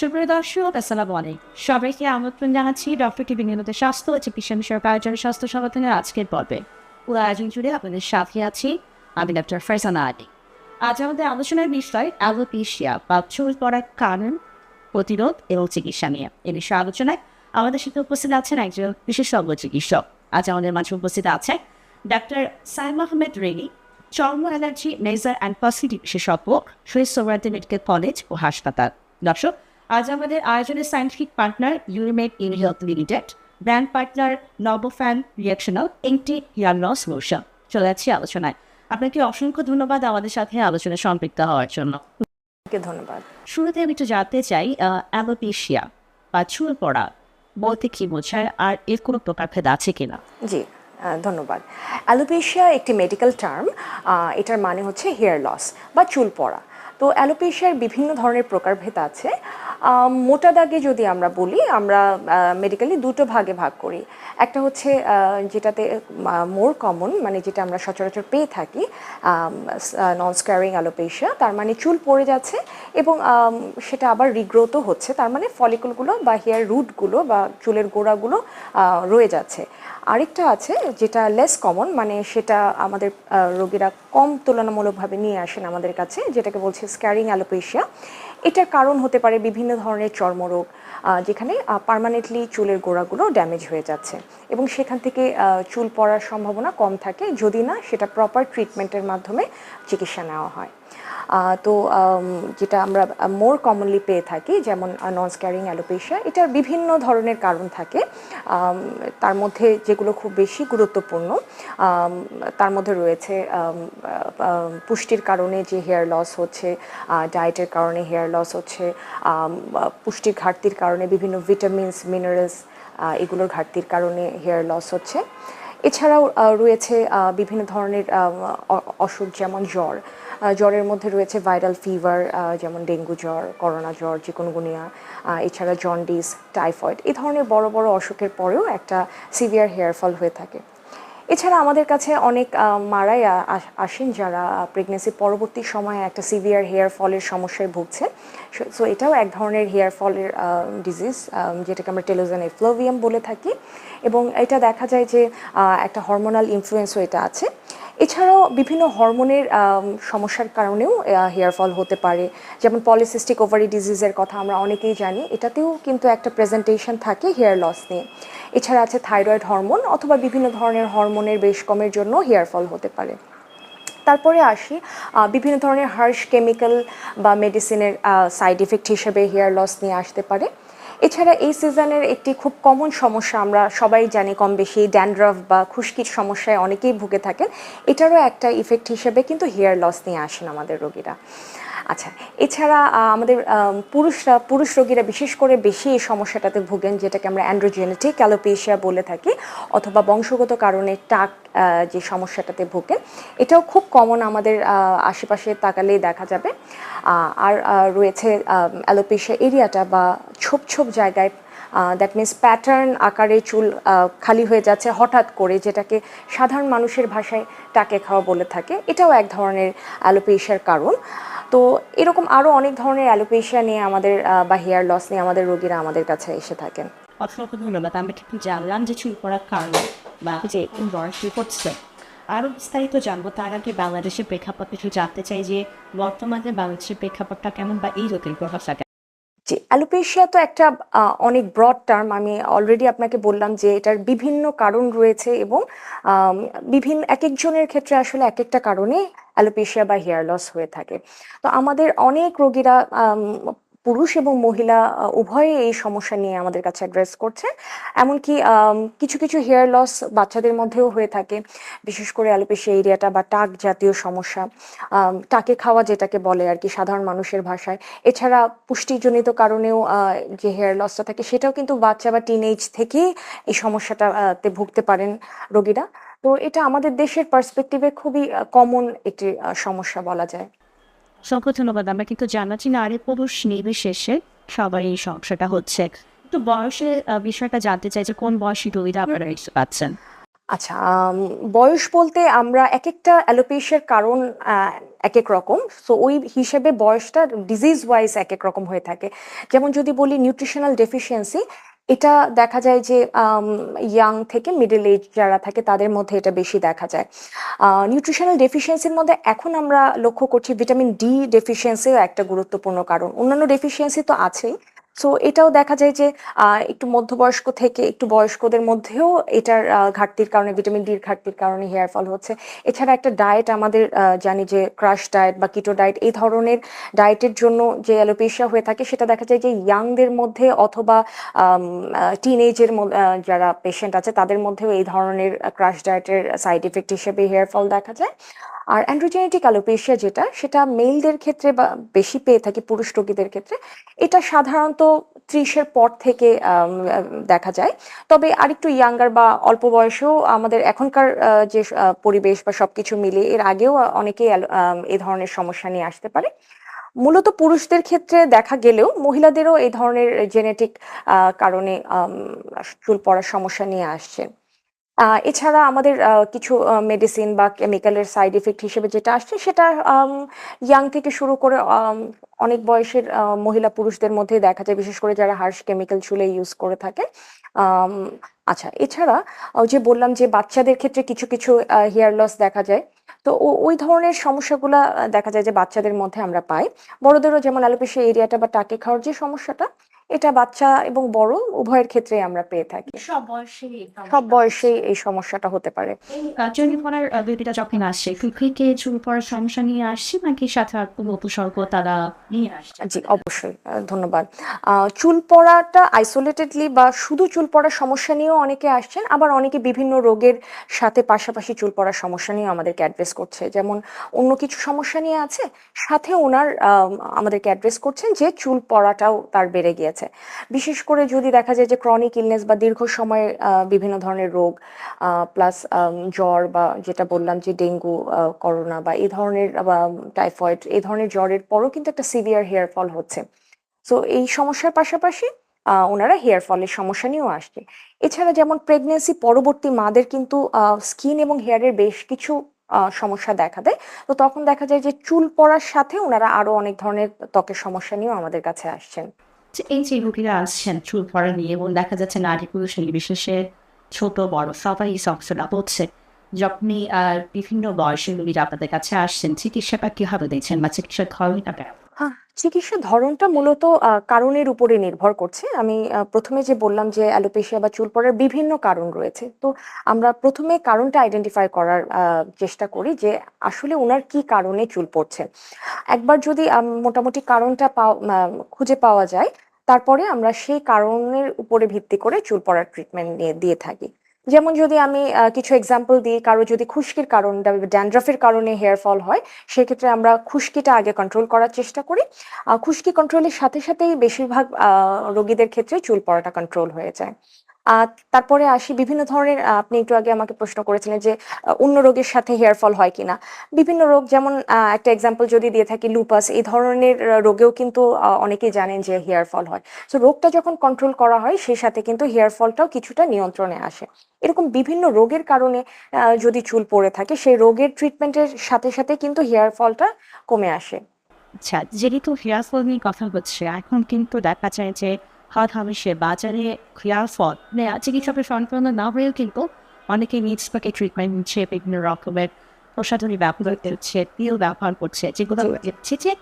সুপ্রিয় দর্শক, আসসালামু আলাইকুম। সবাইকে আমন্ত্রণ জানাচ্ছি ডক্টর টিভি নিয়মিত স্বাস্থ্য চিকিৎসা বিষয়ক আয়োজন স্বাস্থ্য সংগঠনের আজকের পর্বে। পুরো আয়োজন জুড়ে আপনাদের সাথে আছি আমি ডক্টর ফারজানা আলী। আজ আমাদের আলোচনার বিষয়, অ্যালোপেশিয়া বা চুল পড়ার কারণ, প্রতিরোধ এবং চিকিৎসা নিয়ে। এ বিষয়ে আলোচনায় আমাদের সাথে উপস্থিত আছেন একজন বিশেষজ্ঞ চিকিৎসক। আজ আমাদের মাঝে উপস্থিত আছে ডাক্তার সাইম আহমেদ রেনি চর্ম অ্যালার্জি লেজার অ্যান্ড পাসিটি বিশেষজ্ঞ শহীদ সোহরার্দি মেডিকেল কলেজ ও হাসপাতাল। দর্শক আজ আমাদের আয়োজনের scientific partner Unimed in health limited brand partner নবফ্যান রিয়াকশনাল এনটি হিয়ার লস মোশন চলে যাচ্ছি আলোচনায়। আপনাকে অসংখ্য ধন্যবাদ আমাদের সাথে আলোচনায় সম্পৃক্ত হওয়ার জন্য। ধন্যবাদ। শুরুতে আমি একটু জানতে চাই অ্যালোপেশিয়া বা চুল পড়া বলতে কি বোঝায় আর এর কোনো প্রকারভেদ আছে কিনা? জি ধন্যবাদ। অ্যালোপেশিয়া একটি মেডিকেল টার্ম এটার মানে হচ্ছে হেয়ার লস বা চুল পড়া। তো অ্যালোপেশিয়ার বিভিন্ন ধরনের প্রকারভেদ আছে। মোটা দাগে যদি আমরা বলি, আমরা মেডিকেলি দুটো ভাগে ভাগ করি। একটা হচ্ছে যেটাতে মোর কমন মানে যেটা আমরা সচরাচর পেয়ে থাকি নন স্ক্যারিং অ্যালোপেশিয়া তার মানে চুল পড়ে যাচ্ছে এবং সেটা আবার রিগ্রোথও হচ্ছে, তার মানে ফলিকুলগুলো বা হেয়ার রুটগুলো বা চুলের গোড়াগুলো রয়ে যাচ্ছে। আরেকটা আছে যেটা লেস কমন মানে সেটা আমাদের রোগীরা কম তুলনামূলকভাবে নিয়ে আসেন আমাদের কাছে, যেটাকে বলছে স্ক্যারিং অ্যালোপেশিয়া এটার কারণ হতে পারে বিভিন্ন ধরনের চর্মরোগ যেখানে পারমানেন্টলি চুলের গোড়াগুলো ড্যামেজ হয়ে যাচ্ছে। এবং সেখান থেকে চুল পড়ার সম্ভাবনা কম থাকে, যদি না সেটা প্রপার ট্রিটমেন্টের মাধ্যমে চিকিৎসা নেওয়া হয়। তো যেটা আমরা মোর কমনলি পেয়ে থাকি, যেমন নন স্ক্যারিং অ্যালোপেশিয়া এটার বিভিন্ন ধরনের কারণ থাকে। তার মধ্যে যেগুলো খুব বেশি গুরুত্বপূর্ণ তার মধ্যে রয়েছে পুষ্টির কারণে যে হেয়ার লস হচ্ছে ডায়েটের কারণে হেয়ার লস হচ্ছে পুষ্টির ঘাটতির কারণে বিভিন্ন ভিটামিনস মিনারেলস এগুলোর ঘাটতির কারণে হেয়ার লস হচ্ছে। এছাড়াও রয়েছে বিভিন্ন ধরনের অসুখ যেমন জ্বর জ্বরের মধ্যে রয়েছে ভাইরাল ফিভার যেমন ডেঙ্গু জ্বর, করোনা জ্বর, চিকুনগুনিয়া এছাড়া জন্ডিস, টাইফয়েড, এই ধরনের বড় বড় অসুখের পরেও একটা সিভিয়ার হেয়ার ফল হয়ে থাকে। এছাড়া আমাদের কাছে অনেক মারাই আসেন যারা প্রেগনেন্সি পরবর্তী সময়ে একটা সিভিয়ার হেয়ার ফলের সমস্যায় ভুগছে। সো এটাও এক ধরনের হেয়ার ফলের ডিজিজ যেটাকে আমরা টেলোজেন এফ্লোভিয়াম বলে থাকি। এবং এটা দেখা যায় যে একটা হরমোনাল ইনফ্লুয়েন্সও এটা আছে। এছাড়াও বিভিন্ন হরমোনের সমস্যার কারণেও হেয়ার ফল হতে পারে। যেমন পলিসিস্টিক ওভারি ডিজিজের কথা আমরা অনেকেই জানি, এটাতেও কিন্তু একটা প্রেজেন্টেশন থাকে হেয়ার লস নিয়ে। এছাড়া আছে থাইরয়েড হরমোন অথবা বিভিন্ন ধরনের হরমোনের বেশ কমের জন্য হেয়ার ফল হতে পারে। তারপরে আসি বিভিন্ন ধরনের হার্শ কেমিক্যাল বা মেডিসিনের সাইড এফেক্ট হিসেবে হেয়ার লস নিয়ে আসতে পারে। এছাড়া এই সিজনের একটি খুব কমন সমস্যা আমরা সবাই জানি কম বেশি ড্যান্ড্রফ বা খুশকির সমস্যায় অনেকেই ভুগে থাকেন। এটারও একটা ইফেক্ট হিসেবে কিন্তু হেয়ার লস নিয়ে আসেন আমাদের রোগীরা। আচ্ছা এছাড়া আমাদের পুরুষরা, পুরুষ রোগীরা বিশেষ করে বেশি এই সমস্যাটাতে ভুগেন, যেটাকে আমরা অ্যান্ড্রোজেনেটিক অ্যালোপেশিয়া বলে থাকি, অথবা বংশগত কারণে টাক যে সমস্যাটাতে ভোগেন। এটাও খুব কমন আমাদের আশেপাশে তাকালেই দেখা যাবে। আর রয়েছে অ্যালোপেশিয়া এরিয়াটা বা ছোপ ছোপ জায়গায় দ্যাট মিন্স প্যাটার্ন আকারে চুল খালি হয়ে যাচ্ছে হঠাৎ করে, যেটাকে সাধারণ মানুষের ভাষায় টাকে খাওয়া বলে থাকে। এটাও এক ধরনের অ্যালোপেশিয়ার কারণ। তো এরকম আরও অনেক ধরনের অ্যালোপেশিয়া নিয়ে আমাদের বা হেয়ার লস নিয়ে আমাদের রোগীরা আমাদের কাছে এসে থাকেন। অসংখ্য ধন্যবাদ। আমরা ঠিক জানলাম যে চুল পড়ার কারণ বা যে কোন করছে। আরও বিস্তারিত জানব তার আগে বাংলাদেশের প্রেক্ষাপট কিছু জানতে চাই যে বর্তমানে বাংলাদেশের প্রেক্ষাপটটা কেমন বা এই রোগের প্রভাব কেমন জি অ্যালোপেশিয়া তো একটা অনেক ব্রড টার্ম আমি অলরেডি আপনাকে বললাম যে এটার বিভিন্ন কারণ রয়েছে এবং বিভিন্ন এক একজনের ক্ষেত্রে আসলে এক একটা কারণে অ্যালোপেশিয়া বা হেয়ার লস হয়ে থাকে। তো আমাদের অনেক রোগীরা পুরুষ এবং মহিলা উভয়ে এই সমস্যা নিয়ে আমাদের কাছে অ্যাড্রেস করছে। এমনকি কিছু কিছু হেয়ার লস বাচ্চাদের মধ্যেও হয়ে থাকে। বিশেষ করে অ্যালোপেশিয়া এরিয়াটা বা টাক জাতীয় সমস্যা। টাকে খাওয়া যেটাকে বলে আর কি সাধারণ মানুষের ভাষায়। এছাড়া পুষ্টিজনিত কারণেও যে হেয়ার লসটা থাকে সেটাও কিন্তু বাচ্চা বা টিনেজ থেকেই এই সমস্যাটা আহ, তে ভুগতে পারেন রোগীরা। তো এটা আমাদের দেশের পার্সপেক্টিভে খুবই কমন একটি সমস্যা বলা যায়। অসংখ্য ধন্যবাদ। আমরা কিন্তু জানাচ্ছি নারী পুরুষ নির্বিশেষে সবার এই সমস্যাটা হচ্ছে। তো বয়সের বিষয়টা জানতে চাই যে কোন বয়সী রোগীরা আপনারা পাচ্ছেন আচ্ছা বয়স বলতে আমরা এক একটা অ্যালোপেশিয়ার কারণ এক এক রকম। সো ওই হিসেবে বয়সটা ডিজিজ ওয়াইজ এক এক রকম হয়ে থাকে। যেমন যদি বলি নিউট্রিশনাল ডেফিসিয়েন্সি এটা দেখা যায় যে ইয়াং থেকে মিডল এজ যারা থাকে তাদের মধ্যে এটা বেশি দেখা যায়। নিউট্রিশনাল ডেফিসিয়েন্সির মধ্যে এখন আমরা লক্ষ্য করছি ভিটামিন ডি ডেফিসিয়েন্সিও একটা গুরুত্বপূর্ণ কারণ। অন্যান্য ডেফিসিয়েন্সি তো আছেই। সো এটাও দেখা যায় যে একটু মধ্যবয়স্ক থেকে একটু বয়স্কদের মধ্যেও এটার ঘাটতির কারণে ভিটামিন ডির ঘাটতির কারণে হেয়ার ফল হচ্ছে। এছাড়া একটা ডায়েট আমাদের জানি যে ক্রাশ ডায়েট বা কিটো ডায়েট এই ধরনের ডায়েটের জন্য যে অ্যালোপেশিয়া হয়ে থাকে, সেটা দেখা যায় যে ইয়াংদের মধ্যে অথবা টিনেজের যারা পেশেন্ট আছে, তাদের মধ্যেও এই ধরনের ক্রাশ ডায়েটের সাইড এফেক্ট হিসেবে হেয়ার ফল দেখা যায়। আর অ্যান্ড্রোজেনেটিক অ্যালোপেশিয়া যেটা, সেটা মেলদের ক্ষেত্রে বা বেশি পেয়ে থাকি, পুরুষ রোগীদের ক্ষেত্রে, এটা সাধারণত ত্রিশের পর থেকে দেখা যায়। তবে আরেকটু ইয়াঙ্গার বা অল্প বয়সেও আমাদের এখনকার যে পরিবেশ বা সবকিছু মিলে এর আগেও অনেকেই এ ধরনের সমস্যা নিয়ে আসতে পারে। মূলত পুরুষদের ক্ষেত্রে দেখা গেলেও মহিলাদেরও এই ধরনের জেনেটিক কারণে চুল পড়ার সমস্যা নিয়ে আসছে। আহ, এছাড়া আমাদের কিছু মেডিসিন বা কেমিক্যালের সাইড এফেক্ট হিসেবে যেটা আসছে সেটা ইয়াং থেকে শুরু করে অনেক বয়সের মহিলা পুরুষদের মধ্যে দেখা যায়, বিশেষ করে যারা হার্শ কেমিক্যাল চুলে ইউজ করে থাকে। আচ্ছা এছাড়া যে বললাম যে বাচ্চাদের ক্ষেত্রে কিছু কিছু হেয়ার লস দেখা যায়। তো ওই ধরনের সমস্যাগুলো দেখা যায় যে বাচ্চাদের মধ্যে আমরা পাই। বড়দেরও যেমন অ্যালোপেশিয়া এরিয়াটা বা টাকে খাওয়ার যে সমস্যাটা এটা বাচ্চা এবং বড় উভয়ের ক্ষেত্রে আমরা পেয়ে থাকি। সব বয়সে সব বয়সেই এই সমস্যাটা হতে পারে। বেবিটা যখন আসছে চুল পড়ার সমস্যা নিয়ে আসছে নাকি সাথে আর কোনো উপসর্গ তারা নিয়ে আসছে জি অবশ্যই ধন্যবাদ। চুল পড়াটা আইসোলেটেডলি বা শুধু চুল পড়ার সমস্যা নিয়েও অনেকে আসছেন আবার অনেকে বিভিন্ন রোগের সাথে পাশাপাশি চুল পড়ার সমস্যা নিয়ে আমাদেরকে অ্যাড্রেস করছে। যেমন অন্য কিছু সমস্যা নিয়ে আছে সাথে ওনার আম, আমাদেরকে অ্যাড্রেস করছেন যে চুল পড়াটাও তার বেড়ে গিয়েছে। বিশেষ করে যদি দেখা যায় যে ক্রনিক ইলনেস বা দীর্ঘ সময় বিভিন্ন ধরনের রোগ প্লাস জ্বর বা যেটা বললাম যে ডেঙ্গু করোনা বা এই ধরনের টাইফয়েড এই ধরনের জ্বরের পরও কিন্তু একটা সিভিয়ার হেয়ার ফল হচ্ছে। সো এই সমস্যার পাশাপাশি ওনারা হেয়ার ফলের সমস্যা নিয়েও আসছে। এছাড়া যেমন প্রেগনেন্সি পরবর্তী মাদের কিন্তু স্কিন এবং হেয়ারের বেশ কিছু সমস্যা দেখা দেয়। তো তখন দেখা যায় যে চুল পড়ার সাথে ওনারা আরও অনেক ধরনের ত্বকের সমস্যা নিয়েও আমাদের কাছে আসছেন। যে এই যে রোগীরা আসছেন চুল পড়া নিয়ে এবং দেখা যাচ্ছে নারী পুরুষ নির্বিশেষে ছোট, বড়, সবাই এই সমস্যাটা যখনই বিভিন্ন বয়সের রোগীরা আপনাদের কাছে আসছেন চিকিৎসাটা কীভাবে দিচ্ছেন বা চিকিৎসার ধরনটা কেমন? হ্যাঁ চিকিৎসার ধরনটা মূলত আহ, কারণের উপরে নির্ভর করছে। আমি আহ, প্রথমে যে বললাম যে অ্যালোপেশিয়া বা চুল পড়ার বিভিন্ন কারণ রয়েছে তো আমরা প্রথমে কারণটা আইডেন্টিফাই করার আহ, চেষ্টা করি যে আসলে ওনার কি কারণে চুল পড়ছে। একবার যদি মোটামুটি কারণটা পাও- খুঁজে পাওয়া যায় তারপরে আমরা সেই কারণের উপরে ভিত্তি করে চুল পড়ার ট্রিটমেন্ট নিয়ে দিয়ে থাকি। যেমন যদি আমি কিছু এক্সাম্পল দিই, কারও যদি খুশকির কারণ ড্যান্ড্রাফের কারণে হেয়ার ফল হয়, সেক্ষেত্রে আমরা খুশকিটা আগে কন্ট্রোল করার চেষ্টা করি। খুশকি কন্ট্রোলের সাথে সাথেই বেশিরভাগ রোগীদের ক্ষেত্রে চুল পড়াটা কন্ট্রোল হয়ে যায়। তারপরে আসি বিভিন্ন ধরনের আপনি একটু আগে আমাকে প্রশ্ন করেছিলেন যে অন্য রোগের সাথে হেয়ার ফল হয় কিনা। বিভিন্ন রোগ যেমন একটা এক্সাম্পল যদি দিয়ে থাকি লুপাস এই ধরনের রোগেও কিন্তু আহ, অনেকেই জানেন যে হেয়ার ফল হয়। তো রোগটা যখন কন্ট্রোল করা হয় সেই সাথে কিন্তু হেয়ার ফলটাও কিছুটা নিয়ন্ত্রণে আসে। এরকম বিভিন্ন রোগের কারণে যদি চুল পড়ে থাকে সেই রোগের ট্রিটমেন্টের সাথে সাথে কিন্তু হেয়ার ফলটা কমে আসে। আচ্ছা যেহেতু হেয়ার ফল নিয়ে কথা হচ্ছে এখন কিন্তু দেখা যায় যে হঠাৎ সে বাজারে হেয়ার ফল নেওয়া চিকিৎসকের সম্পূর্ণ না হয়েও কিন্তু অনেকে নিজ থেকে ট্রিটমেন্ট নিচ্ছে বিভিন্ন রকমের প্রসাধনী ব্যবহার করছে তেল ব্যবহার করছে যেগুলো যে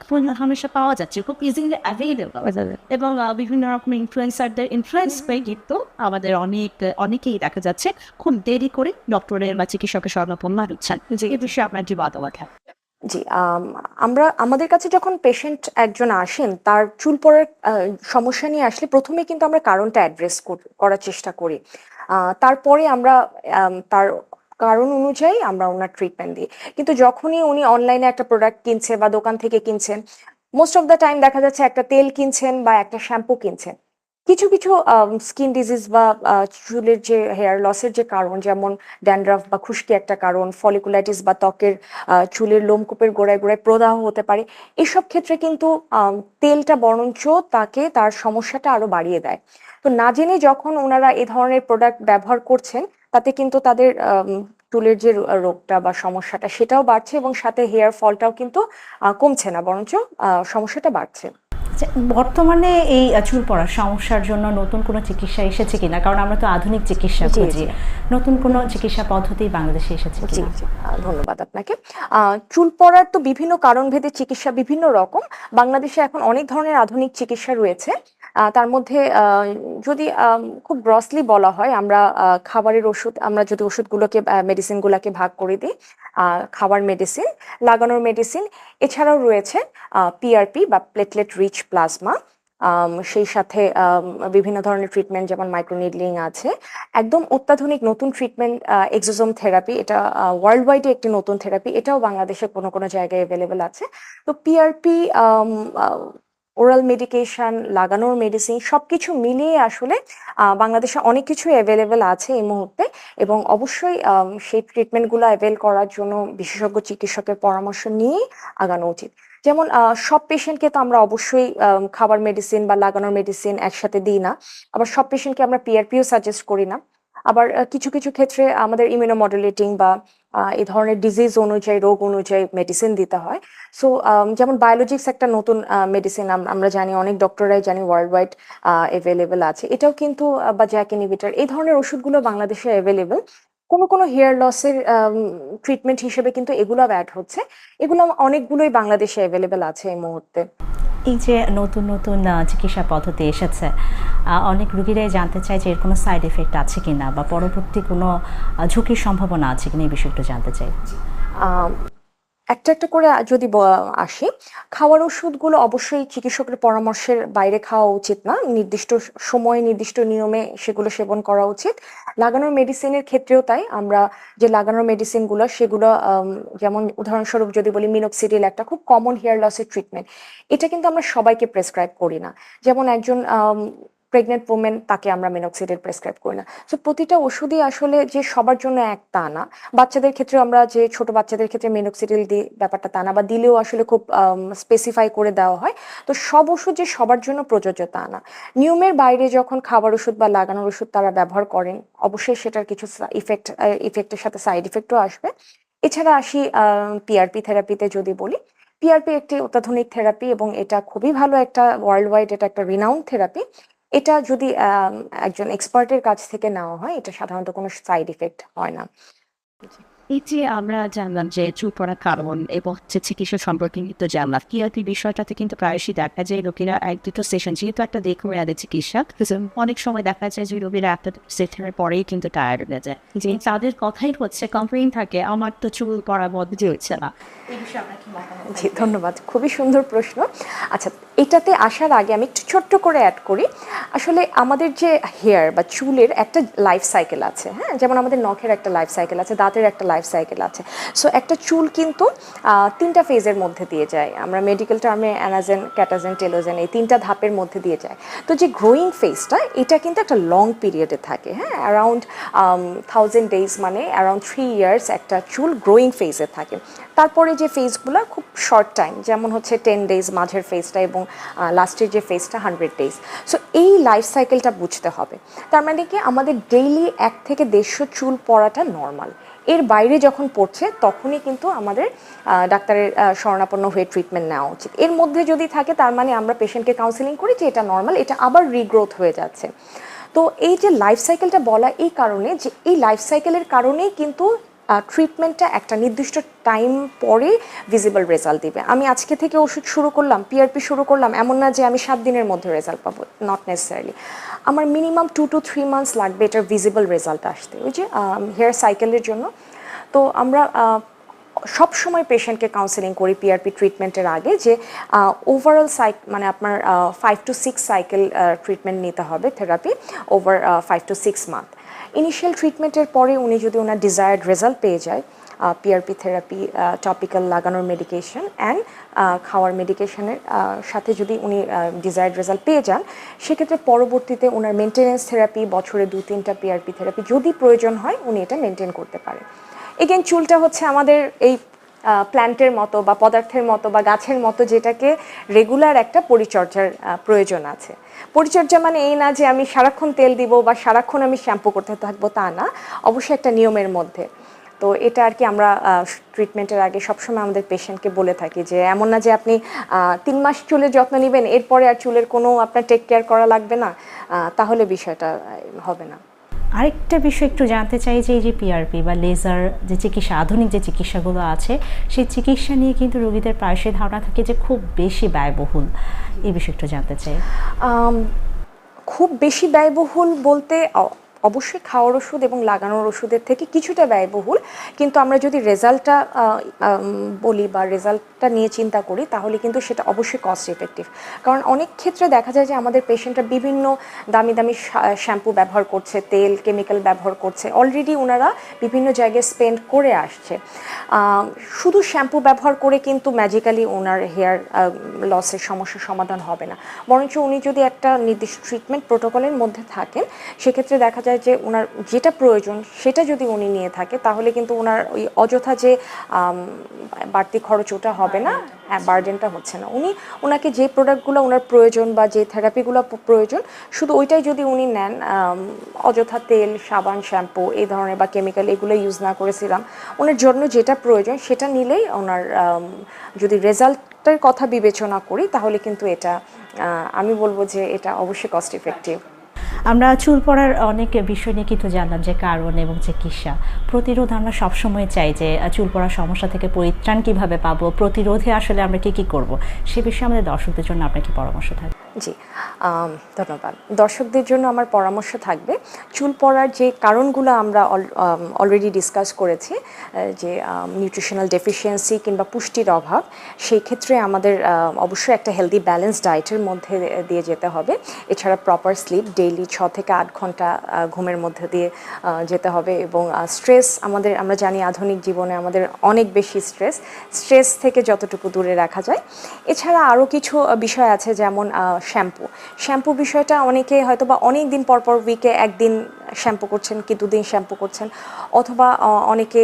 হামেশা পাওয়া যাচ্ছে খুব ইজিলি অ্যাভেলেবল এবং বিভিন্ন রকম ইনফ্লুয়েন্সারদের ইনফ্লুয়েন্স পেয়ে কিন্তু আমাদের অনেক অনেকেই দেখা যাচ্ছে খুব দেরি করে ডক্টরের বা চিকিৎসকের শরণাপন্ন হচ্ছেন এই বিষয়ে আপনার যে জি আমরা, আমাদের কাছে যখন পেশেন্ট একজন আসেন, তার চুল পড়ার সমস্যা নিয়ে আসলে প্রথমে কিন্তু আমরা কারণটা অ্যাড্রেস করার চেষ্টা করি। তারপরে আমরা তার কারণ অনুযায়ী আমরা ওনার ট্রিটমেন্ট দিই। কিন্তু যখনই উনি অনলাইনে একটা প্রোডাক্ট কিনছে বা দোকান থেকে কিনছেন মোস্ট অফ দ্য টাইম দেখা যাচ্ছে একটা তেল কিনছেন বা একটা শ্যাম্পু কিনছেন। কিছু কিছু স্কিন ডিজিজ বা চুলের যে হেয়ার লসের যে কারণ, যেমন ড্যান্ড্রাফ বা খুশকি একটা কারণ ফলিকুলাইটিস বা ত্বকের চুলের লোমকূপের গোড়ায় গোড়ায় প্রদাহ হতে পারে, এসব ক্ষেত্রে কিন্তু তেলটা বরঞ্চ তাকে তার সমস্যাটা আরও বাড়িয়ে দেয়। তো না জেনে যখন ওনারা এ ধরনের প্রোডাক্ট ব্যবহার করছেন, তাতে কিন্তু তাদের চুলের যে রোগটা বা সমস্যাটা, সেটাও বাড়ছে এবং সাথে হেয়ার ফলটাও কিন্তু কমছে না, বরঞ্চ সমস্যাটা বাড়ছে। আচ্ছা, বর্তমানে এই চুল পড়ার সমস্যার জন্য নতুন কোনো চিকিৎসা এসেছে কিনা? কারণ আমরা তো আধুনিক চিকিৎসা খুঁজি নতুন কোনো চিকিৎসা পদ্ধতি বাংলাদেশে এসেছে জি ধন্যবাদ আপনাকে। আহ, চুল পড়ার তো বিভিন্ন কারণভেদে চিকিৎসা বিভিন্ন রকম। বাংলাদেশে এখন অনেক ধরনের আধুনিক চিকিৎসা রয়েছে। তার মধ্যে যদি খুব গ্রসলি বলা হয়, আমরা খাবারের ওষুধ, আমরা যদি ওষুধগুলোকে মেডিসিনগুলোকে ভাগ করে দিই খাবার মেডিসিন লাগানোর মেডিসিন এছাড়াও রয়েছে পিআরপি বা প্লেটলেট রিচ প্লাজমা সেই সাথে বিভিন্ন ধরনের ট্রিটমেন্ট যেমন মাইক্রোনিডলিং আছে, একদম অত্যাধুনিক নতুন ট্রিটমেন্ট এক্সোজোম থেরাপি এটা ওয়ার্ল্ড ওয়াইডে একটি নতুন থেরাপি এটাও বাংলাদেশে কোনো কোনো জায়গায় অ্যাভেলেবেল আছে। তো পিআরপি ওরাল মেডিকেশন লাগানোর মেডিসিন সবকিছু মিলিয়ে আসলে বাংলাদেশে অনেক কিছু অ্যাভেলেবেল আছে এই মুহূর্তে এবং অবশ্যই সেই ট্রিটমেন্টগুলো অ্যাভেল করার জন্য বিশেষজ্ঞ চিকিৎসকের পরামর্শ নিয়েই আগানো উচিত। যেমন সব পেশেন্টকে তো আমরা অবশ্যই খাবার মেডিসিন বা লাগানোর মেডিসিন একসাথে দিই না, আবার সব পেশেন্টকে আমরা পিআরপিও সাজেস্ট করি না। আবার কিছু কিছু ক্ষেত্রে আমাদের ইমিউনোমডুলেটিং বা এই ধরনের ডিজিজ অনুযায়ী, রোগ অনুযায়ী মেডিসিন দিতে হয়। সো যেমন বায়োলজিক্স একটা নতুন মেডিসিন আমরা জানি অনেক ডক্টররাই জানি ওয়ার্ল্ড ওয়াইড অ্যাভেলেবেল আছে। এটাও কিন্তু বা জ্যাক ইনিভিটার এই ধরনের ওষুধগুলো বাংলাদেশে অ্যাভেলেবেল কোনো কোনো হেয়ার লসের ট্রিটমেন্ট হিসেবে কিন্তু এগুলো অ্যাড হচ্ছে। এগুলো অনেকগুলোই বাংলাদেশে অ্যাভেলেবেল আছে এই মুহূর্তে। এই যে নতুন নতুন চিকিৎসা পদ্ধতি এসেছে অনেক রুগীরাই জানতে চায় যে এর কোনো সাইড এফেক্ট আছে কি না বা পরবর্তী কোনো ঝুঁকির সম্ভাবনা আছে কি না এই বিষয়টা জানতে চাই। একটা একটা করে যদি আসি, খাওয়ার ওষুধগুলো অবশ্যই চিকিৎসকের পরামর্শের বাইরে খাওয়া উচিত না। নির্দিষ্ট সময়ে, নির্দিষ্ট নিয়মে সেগুলো সেবন করা উচিত। লাগানোর মেডিসিনের ক্ষেত্রেও তাই। আমরা যে লাগানোর মেডিসিনগুলো সেগুলো যেমন উদাহরণস্বরূপ যদি বলি মিনোক্সিডিল একটা খুব কমন হেয়ার লসের ট্রিটমেন্ট এটা কিন্তু আমরা সবাইকে প্রেসক্রাইব করি না। যেমন একজন প্রেগনেন্ট ওমেন তাকে আমরা মিনোক্সিডিল প্রেসক্রাইব করি না। সো প্রতিটা ওষুধই আসলে যে সবার জন্য এক তা না। বাচ্চাদের ক্ষেত্রে আমরা যে ছোট বাচ্চাদের ক্ষেত্রে মিনোক্সিডিল দিই, ব্যাপারটা তা না, বা দিলেও আসলে খুব স্পেসিফাই করে দেওয়া হয়। তো সব ওষুধ যে সবার জন্য প্রযোজ্য তা না। নিয়মের বাইরে যখন খাবার ওষুধ বা লাগানোর ওষুধ তারা ব্যবহার করেন, অবশ্যই সেটার কিছু ইফেক্ট ইফেক্টের সাথে সাইড ইফেক্টও আসবে। এছাড়া আসি পিআরপি থেরাপিতে যদি বলি পিআরপি একটি অত্যাধুনিক থেরাপি এবং এটা খুবই ভালো একটা ওয়ার্ল্ড ওয়াইড এটা একটা রিনাউন্ড থেরাপি এটা যদি একজন এক্সপার্টের কাছ থেকে নেওয়া হয়, এটা সাধারণত কোনো সাইড ইফেক্ট হয় না। এই যে আমরা জানলাম যে চুল পড়ার কারণ এবং হচ্ছে চিকিৎসা সম্পর্কে কিন্তু জানলাম কি আর কি বিষয়টাতে কিন্তু প্রায়শই দেখা যায় লোকেরা এক দুটো সেশন যেহেতু একটা দেখে মেয়াদের চিকিৎসা অনেক সময় দেখা যায় যে রোগীরা একটা সেশনের পরেই কিন্তু টায়ার্ড হয়ে যায়। যে তাদের কথাই হচ্ছে কমপ্লেন থাকে আমার তো চুল পড়া বন্ধ হচ্ছে না। জি ধন্যবাদ। খুবই সুন্দর প্রশ্ন। আচ্ছা এটাতে আসার আগে আমি একটু ছোট্ট করে অ্যাড করি। আসলে আমাদের যে হেয়ার বা চুলের একটা লাইফ সাইকেল আছে হ্যাঁ? যেমন আমাদের নখের একটা লাইফ সাইকেল আছে দাঁতের একটা লাইফ সাইকেল আছে। সো একটা চুল কিন্তু তিনটা ফেজের মধ্যে দিয়ে যায়। আমরা মেডিকেল টার্মে অ্যানাজেন ক্যাটাজেন টেলোজেন এই তিনটা ধাপের মধ্যে দিয়ে যায়। তো যে গ্রোয়িং ফেজটা এটা কিন্তু একটা লং পিরিয়ডে থাকে হ্যাঁ? অ্যারাউন্ড থাউজেন্ড ডেজ মানে অ্যারাউন্ড থ্রি ইয়ার্স একটা চুল গ্রোয়িং ফেজে থাকে। তারপরে যে ফেজগুলো খুব শর্ট টাইম যেমন হচ্ছে টেন ডেজ মাঝের ফেজটা এবং লাস্টের যে ফেজটা হান্ড্রেড ডেজ সো এই লাইফ সাইকেলটা বুঝতে হবে। তার মানে কি, আমাদের ডেইলি এক থেকে দেড়শো চুল পড়াটা নর্মাল এর বাইরে যখন পড়ছে, তখনই কিন্তু আমাদের ডাক্তারের শরণাপন্ন হয়ে ট্রিটমেন্ট নেওয়া উচিত। এর মধ্যে যদি থাকে, তার মানে আমরা পেশেন্টকে কাউন্সিলিং করি যে এটা নর্মাল এটা আবার রিগ্রোথ হয়ে যাচ্ছে। তো এই যে লাইফ সাইকেলটা বলা এই কারণে, যে এই লাইফ সাইকেলের কারণেই কিন্তু ট্রিটমেন্টটা একটা নির্দিষ্ট টাইম পরে ভিজিবল রেজাল্ট দিবে। আমি আজকে থেকে ওষুধ শুরু করলাম পিআরপি শুরু করলাম, এমন না যে আমি সাত দিনের মধ্যে রেজাল্ট পাবো নট নেসেসারিলি আমার minimum two two three months লাগবে এটার ভিজিবল রেজাল্ট আসতে। ওই যে হেয়ার সাইকেলের জন্য। তো আমরা আহ, সব সময় পেশেন্টকে কাউন্সেলিং করি পিআরপি ট্রিটমেন্টের আগে যে ওভারঅল সাইক মানে আপনার five to six cycle treatment নিতে হবে therapy over five to six month initial ট্রিটমেন্টের পরে উনি যদি ওনার ডিজায়ার্ড রেজাল্ট পেয়ে যায় পিআরপি থেরাপি টপিক্যাল লাগানোর মেডিকেশন অ্যান্ড খাওয়ার মেডিকেশনের সাথে যদি উনি ডিজায়ার্ড রেজাল্ট পেয়ে যান সেক্ষেত্রে পরবর্তীতে ওনার মেনটেনেন্স থেরাপি বছরে দু তিনটা পিআরপি থেরাপি যদি প্রয়োজন হয় উনি এটা মেনটেন করতে পারেন। এগেন চুলটা হচ্ছে আমাদের এই প্ল্যান্টের মতো বা পদার্থের মতো বা গাছের মতো যেটাকে রেগুলার একটা পরিচর্যার প্রয়োজন আছে। পরিচর্যা মানে এই না যে আমি সারাক্ষণ তেল দিব বা সারাক্ষণ আমি শ্যাম্পু করতে থাকব, তা না। অবশ্যই একটা নিয়মের মধ্যে। তো এটা আর কি আমরা ট্রিটমেন্টের আগে সবসময় আমাদের পেশেন্টকে বলে থাকি যে, এমন না যে আপনি তিন মাস চুলের যত্ন নেবেন, এরপরে আর চুলের কোনো আপনার টেক কেয়ার করা লাগবে না। তাহলে বিষয়টা হবে না। আরেকটা বিষয় একটু জানতে চাই যে এই যে পিআরপি বা লেজার যে চিকিৎসা, আধুনিক যে চিকিৎসাগুলো আছে, সেই চিকিৎসা নিয়ে কিন্তু রোগীদের প্রায়শই ধারণা থাকে যে খুব বেশি ব্যয়বহুল। এই বিষয়ে একটু জানতে চাই। খুব বেশি ব্যয়বহুল বলতে অবশ্যই খাওয়ার ওষুধ এবং লাগানোর ওষুধের থেকে কিছুটা ব্যয়বহুল। কিন্তু আমরা যদি রেজাল্টটা বলি বা রেজাল্টটা নিয়ে চিন্তা করি, তাহলে কিন্তু সেটা অবশ্যই কস্ট এফেক্টিভ কারণ অনেক ক্ষেত্রে দেখা যায় যে আমাদের পেশেন্টরা বিভিন্ন দামি দামি শ্যাম্পু ব্যবহার করছে, তেল কেমিক্যাল ব্যবহার করছে। অলরেডি ওনারা বিভিন্ন জায়গায় স্পেন্ড করে আসছে। শুধু শ্যাম্পু ব্যবহার করে কিন্তু ম্যাজিক্যালি ওনার হেয়ার লসের সমস্যার সমাধান হবে না। বরঞ্চ উনি যদি একটা নির্দিষ্ট ট্রিটমেন্ট প্রোটোকলের মধ্যে থাকেন, সেক্ষেত্রে দেখা যায় যে ওনার যেটা প্রয়োজন সেটা যদি উনি নিয়ে থাকে তাহলে কিন্তু ওনার ওই অযথা যে বাড়তি খরচ ওটা হবে না হ্যাঁ বার্ডেনটা হচ্ছে না। উনি ওনাকে যে প্রোডাক্টগুলো ওনার প্রয়োজন বা যে থেরাপিগুলো প্রয়োজন শুধু ওইটাই যদি উনি নেন অযথা তেল সাবান শ্যাম্পু এই ধরনের বা কেমিক্যাল এগুলো ইউজ না করেছিলাম ওনার জন্য যেটা প্রয়োজন সেটা নিলেই ওনার যদি রেজাল্টের কথা বিবেচনা করি তাহলে কিন্তু এটা আমি বলব যে এটা অবশ্যই কস্ট ইফেক্টিভ আমরা চুল পড়ার অনেক বিষয় নিয়ে কিন্তু জানলাম যে কারণ এবং চিকিৎসা প্রতিরোধ আমরা সবসময় চাই যে চুল পড়ার সমস্যা থেকে পরিত্রাণ কীভাবে পাবো, প্রতিরোধে আসলে আমরা কি কি করব, সে বিষয়ে আমাদের দর্শকদের জন্য আপনার কি পরামর্শ থাকবে। জি ধন্যবাদ। দর্শকদের জন্য আমার পরামর্শ থাকবে, চুল পড়ার যে কারণগুলো আমরা অলরেডি ডিসকাস করেছি যে নিউট্রিশনাল ডেফিসিয়েন্সি কিংবা পুষ্টির অভাব, সেই ক্ষেত্রে আমাদের অবশ্যই একটা হেলদি ব্যালেন্স ডায়েটের মধ্যে দিয়ে যেতে হবে। এছাড়া প্রপার স্লিপ ডেইলি ছ থেকে আট ঘণ্টা ঘুমের মধ্যে দিয়ে যেতে হবে এবং স্ট্রেস আমাদের, আমরা জানি আধুনিক জীবনে আমাদের অনেক বেশি স্ট্রেস স্ট্রেস থেকে যতটুকু দূরে রাখা যায়। এছাড়া আরও কিছু বিষয় আছে যেমন শ্যাম্পু। শ্যাম্পু বিষয়টা অনেকে হয়তো বা অনেক দিন পর পর উইকে একদিন শ্যাম্পু করছেন, কি দুদিন শ্যাম্পু করছেন, অথবা অনেকে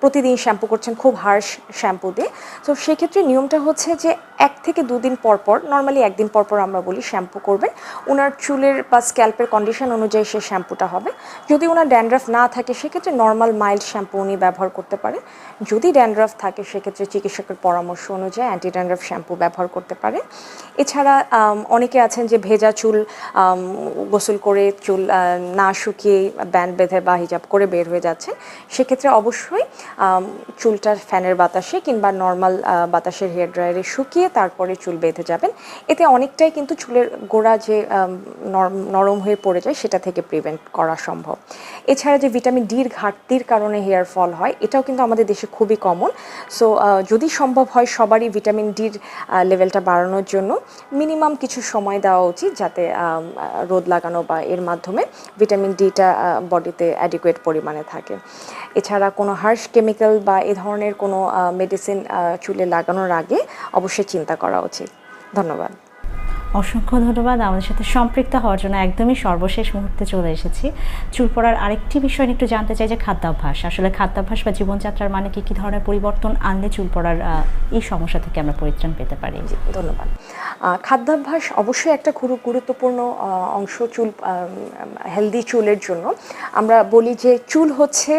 প্রতিদিন শ্যাম্পু করছেন খুব হার্শ শ্যাম্পু দিয়ে। তো সেক্ষেত্রে নিয়মটা হচ্ছে যে এক থেকে দুদিন পর পর, নর্মালি একদিন পর পর আমরা বলি শ্যাম্পু করবেন ওনার চুলের বা স্ক্যাল্পের কন্ডিশন অনুযায়ী সে শ্যাম্পুটা হবে। যদি ওনার ড্যান্ড্রাফ না থাকে, সেক্ষেত্রে নর্মাল মাইল্ড শ্যাম্পু উনি ব্যবহার করতে পারেন যদি ড্যান্ড্রাফ থাকে, সেক্ষেত্রে চিকিৎসকের পরামর্শ অনুযায়ী অ্যান্টি ড্যান্ড্রাফ শ্যাম্পু ব্যবহার করতে পারে। এছাড়া অনেকে আছেন যে ভেজা চুল গোসল করে চুল না শুকিয়ে ব্যান্ড বেঁধে বা হিজাব করে বের হয়ে যাচ্ছেন সেক্ষেত্রে অবশ্যই চুলটার ফ্যানের বাতাসে কিংবা নর্মাল বাতাসের হেয়ার ড্রায়ারে শুকিয়ে তারপরে চুল বেঁধে যাবেন। এতে অনেকটাই কিন্তু চুলের গোড়া যে নরম- হয়ে পড়ে যায় সেটা থেকে প্রিভেন্ট করা সম্ভব। এছাড়া যে ভিটামিন ডির ঘাটতির কারণে হেয়ার ফল হয়, এটাও কিন্তু আমাদের দেশে খুবই কমন। সো যদি সম্ভব হয় সবারই ভিটামিন ডির লেভেলটা বাড়ানোর জন্য মিনিমাম কিছু সময় দেওয়া উচিত যাতে রোদ লাগানো বা এর মাধ্যমে ভিটামিন ডিটা বডিতে অ্যাডিকুয়েট পরিমাণে থাকে। এছাড়া কোনো হার্শ কেমিক্যাল বা এ ধরনের কোনো মেডিসিন চুলে লাগানোর আগে অবশ্যই চিন্তা করা উচিত। ধন্যবাদ। অসংখ্য ধন্যবাদ। আমাদের সাথে সম্পৃক্ত হওয়ার জন্য একদমই সর্বশেষ মুহূর্তে চলে এসেছি। চুল পড়ার আরেকটি বিষয় একটু জানতে চাই যে খাদ্যাভ্যাস। আসলে খাদ্যাভ্যাস বা জীবনযাত্রার মানে কি কি ধরনের পরিবর্তন আনলে চুল পড়ার এই সমস্যা থেকে আমরা পরিত্রাণ পেতে পারি? ধন্যবাদ। খাদ্যাভ্যাস অবশ্যই একটা খুব গুরুত্বপূর্ণ অংশ চুল হেলদি চুলের জন্য। আমরা বলি যে চুল হচ্ছে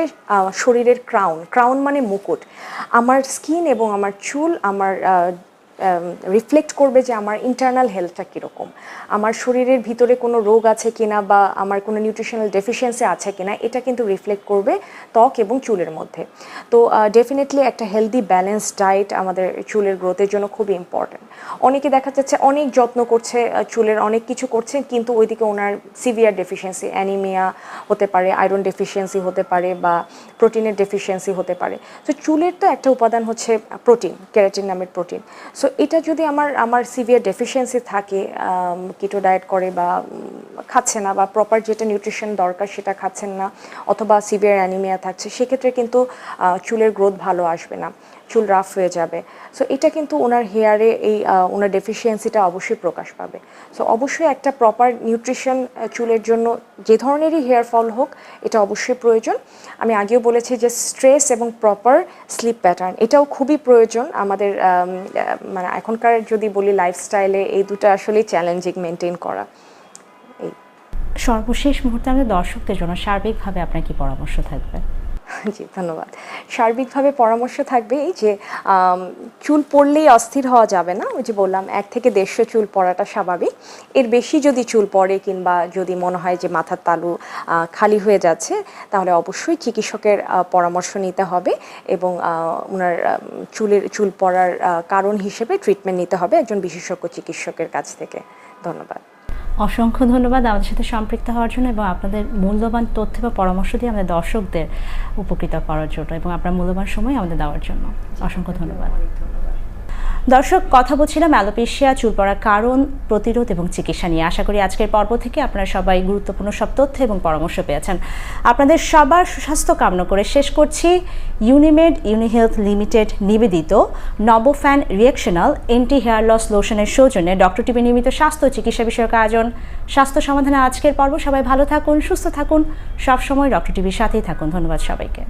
শরীরের ক্রাউন ক্রাউন মানে মুকুট। আমার স্কিন এবং আমার চুল, আমার রিফ্লেক্ট করবে যে আমার ইন্টারনাল হেলথটা কীরকম। আমার শরীরের ভিতরে কোনো রোগ আছে কিনা বা আমার কোনো নিউট্রিশনাল ডেফিসিয়েন্সি আছে কিনা, এটা কিন্তু রিফ্লেক্ট করবে ত্বক এবং চুলের মধ্যে। তো ডেফিনেটলি একটা হেলদি ব্যালেন্স ডায়েট আমাদের চুলের গ্রোথের জন্য খুবই ইম্পর্ট্যান্ট অনেকে দেখা যাচ্ছে অনেক যত্ন করছে চুলের অনেক কিছু করছে, কিন্তু ওইদিকে ওনার সিভিয়ার ডেফিসিয়েন্সি অ্যানিমিয়া হতে পারে আয়রন ডেফিসিয়েন্সি হতে পারে বা প্রোটিনের ডেফিসিয়েন্সি হতে পারে। তো চুলের তো একটা উপাদান হচ্ছে প্রোটিন ক্যারাটিন নামের প্রোটিন সো এটা যদি আমার আমার সিভিয়ার ডেফিসিয়েন্সি থাকে কিটো ডায়েট করে বা খাচ্ছে না বা প্রপার যেটা নিউট্রিশন দরকার সেটা খাচ্ছেন না, অথবা সিভিয়ার অ্যানিমিয়া থাকছে, সেক্ষেত্রে কিন্তু চুলের গ্রোথ ভালো আসবে না। চুল রাফ হয়ে যাবে। সো এটা কিন্তু ওনার হেয়ারে এই ওনার ডেফিসিয়েন্সিটা অবশ্যই প্রকাশ পাবে। সো অবশ্যই একটা প্রপার নিউট্রিশন চুলের জন্য যে ধরনেরই হেয়ার ফল হোক, এটা অবশ্যই প্রয়োজন। আমি আগেও বলেছি যে স্ট্রেস এবং প্রপার স্লিপ প্যাটার্ন এটাও খুবই প্রয়োজন আমাদের মানে এখনকার যদি বলি লাইফস্টাইলে এই দুটো আসলে চ্যালেঞ্জিং মেনটেন করা। সর্বশেষ মুহূর্তে আমাদের দর্শকদের জন্য সার্বিকভাবে আপনার কি পরামর্শ থাকবে? জি, ধন্যবাদ। সার্বিকভাবে পরামর্শ থাকবে এই যে চুল পড়লেই অস্থির হওয়া যাবে না? ওই যে বললাম, এক থেকে দেড়শো চুল পড়াটা স্বাভাবিক। এর বেশি যদি চুল পড়ে কিংবা যদি মনে হয় যে মাথার তালু খালি হয়ে যাচ্ছে, তাহলে অবশ্যই চিকিৎসকের পরামর্শ নিতে হবে এবং ওনার চুলের, চুল পড়ার কারণ হিসেবে ট্রিটমেন্ট নিতে হবে একজন বিশেষজ্ঞ চিকিৎসকের কাছ থেকে। ধন্যবাদ। অসংখ্য ধন্যবাদ আমাদের সাথে সম্পৃক্ত হওয়ার জন্য এবং আপনাদের মূল্যবান তথ্য বা পরামর্শ দিয়ে আমাদের দর্শকদের উপকৃত করার জন্য এবং আপনার মূল্যবান সময় আমাদের দেওয়ার জন্য। অসংখ্য ধন্যবাদ। দর্শক, কথা বলছিলাম অ্যালোপেশিয়া, চুল পড়ার কারণ, প্রতিরোধ এবং চিকিৎসা নিয়ে। আশা করি আজকের পর্ব থেকে আপনারা সবাই গুরুত্বপূর্ণ সব তথ্য এবং পরামর্শ পেয়েছেন। আপনাদের সবার সুস্বাস্থ্য কামনা করে শেষ করছি ইউনিমেড ইউনিহেলথ লিমিটেড নিবেদিত নবফ্যান রিয়েকশনাল এন্টি হেয়ার লস লোশনের সৌজন্যে ডক্টর টিভি নিয়মিত স্বাস্থ্য চিকিৎসা বিষয়ক আয়োজন। স্বাস্থ্য সমাধানে আজকের পর্ব। সবাই ভালো থাকুন, সুস্থ থাকুন। সবসময় ডক্টর টিভির সাথেই থাকুন। ধন্যবাদ সবাইকে।